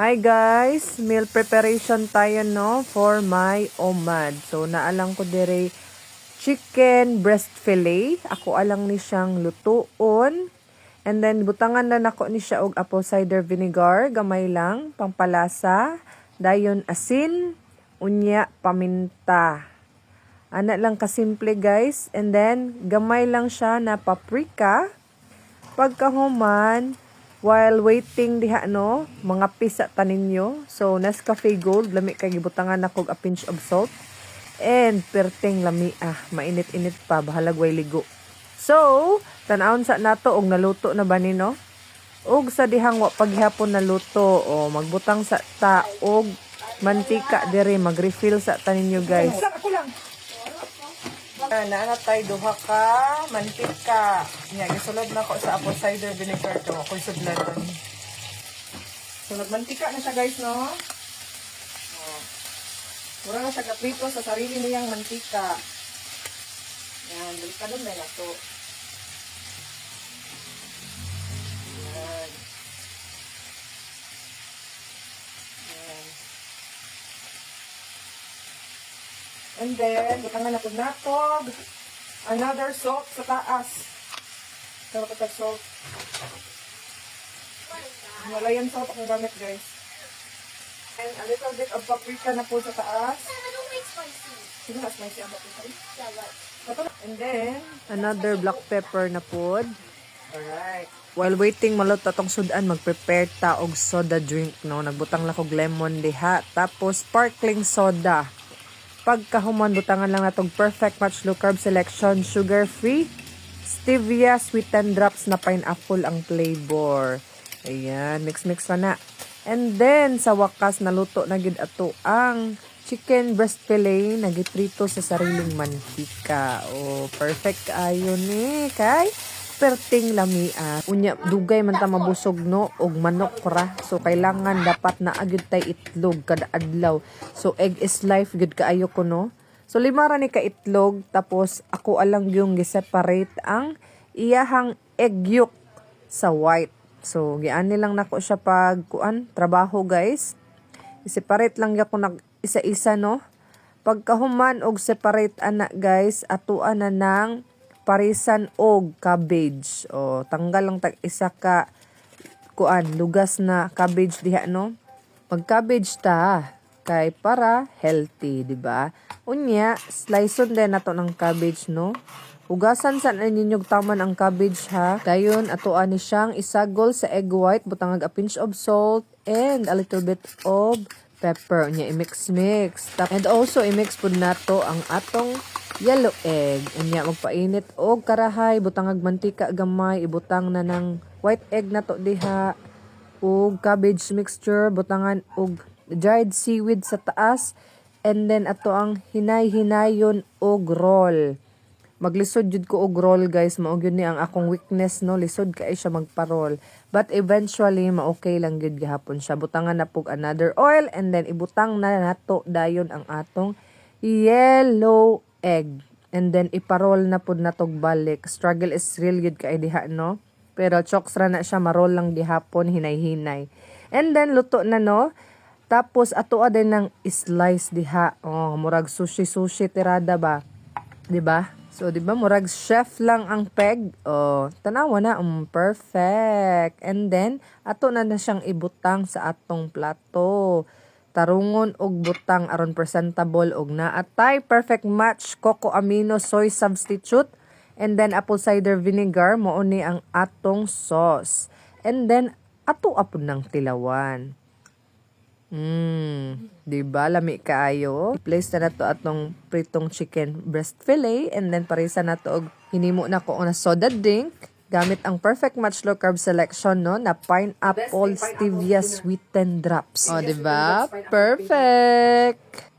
Hi guys, meal preparation tayo no for my omad. So naalang ko dire chicken breast fillet. Ako alang ni siyang lutuon. And then butangan na nako ni siya og apple cider vinegar, gamay lang, pangpalasa, dayon asin, unya, paminta. Ana lang kasimple guys. And then gamay lang siya na paprika. Pagkahuman, while waiting diha no, mga pisa tanin nyo. So, Nescafe Gold, lami kay gibutangan ako a pinch of salt. And perteng lami ah, mainit-init pa, bahalag way ligo. So, tanawon sa nato og naluto na ba ni no? Og sa dihang wa paghapon naluto o magbutang sa ta og mantika dire mag-refill sa tanin nyo guys. Ah, naana tayo duha ka mantika. Nya gisulod na ko sa apple cider vinegar to. Ako sudlanan. So nagmantika na siya guys no. Oh. Mura na siya kaprito sa sarili niyang mantika. Yan, delikado na na to. And then, butangan na po natog. Another salt sa taas. Pero ko salt. Wala yan salt akong gamit, guys. And a little bit of paprika na po sa taas. Sino mas spicy ang paprika? And then, another black pepper na po. Alright. While waiting malot tatong sudan, mag-prepare ta og soda drink, no? Nagbutang lang kog lemon diha. Tapos, sparkling soda. Pagkahuman, butangan lang natong perfect match low carb selection, sugar-free, stevia, sweetened drops na pineapple ang flavor. Ayan, mix-mix pa na. And then, sa wakas, naluto na gid ato ang chicken breast fillet na giprito sa sariling mantika. Oh, perfect ayo ni kay perting lamia. Unya dugay man ta mabusog no og manok ra. So kailangan dapat na agyud tay itlog kada adlaw. So egg is life gud kaayo ko no. So lima ra ni ka itlog tapos ako alang yung gi-separate ang iyahang egg yolk sa white. So giani lang nako siya pag kuan trabaho guys. I-separate lang ya ko nag isa-isa no. Pagkahuman og separate ana guys, atuan na ng parisan og cabbage. O tanggal lang tag isa ka kuan lugas na cabbage diha no. Pag cabbage ta kay para healthy, di ba? Unya, sliceon din nato ng cabbage no. Ugasan sa ninyog taman ang cabbage ha. Dayon atuan ni siyang isagol sa egg white, butang a pinch of salt and a little bit of pepper. Unya i-mix-mix. Tap- And also i-mix pud nato ang atong yellow egg. Unya magpainit og karahay, butang ag mantika gamay, ibutang na ng white egg nato diha ug cabbage mixture, butangan og dried seaweed sa taas and then ato ang hinay-hinayon og roll. Maglisod jud ko og roll guys, mao gyud ni ang akong weakness no, lisod kay siya magpa-roll. But eventually ma-okay lang gyud gihapon siya. Butangan na pug another oil and then ibutang na nato dayon ang atong yellow egg. And then iparol na pud natog balik. Struggle is real gyud kay diha no. Pero chokes ra na siya marol lang gihapon hinay-hinay. And then luto na no. Tapos ato din ng slice diha. Oh, murag sushi-sushi tirada ba? 'Di ba? So, 'di ba murag chef lang ang peg. Oh, tanawa na um perfect. And then ato na na siyang ibutang sa atong plato. Tarungon og butang aron presentable og naatay perfect match coco amino soy substitute and then apple cider vinegar mao ni ang atong sauce. And then ato apon ng tilawan. Mm, di ba lami kaayo? I-place na nato atong pritong chicken breast fillet and then parisa nato og hinimo na ko na soda drink gamit ang perfect match low carb selection no na pineapple stevia sweetened drops. Oh, di ba? Perfect.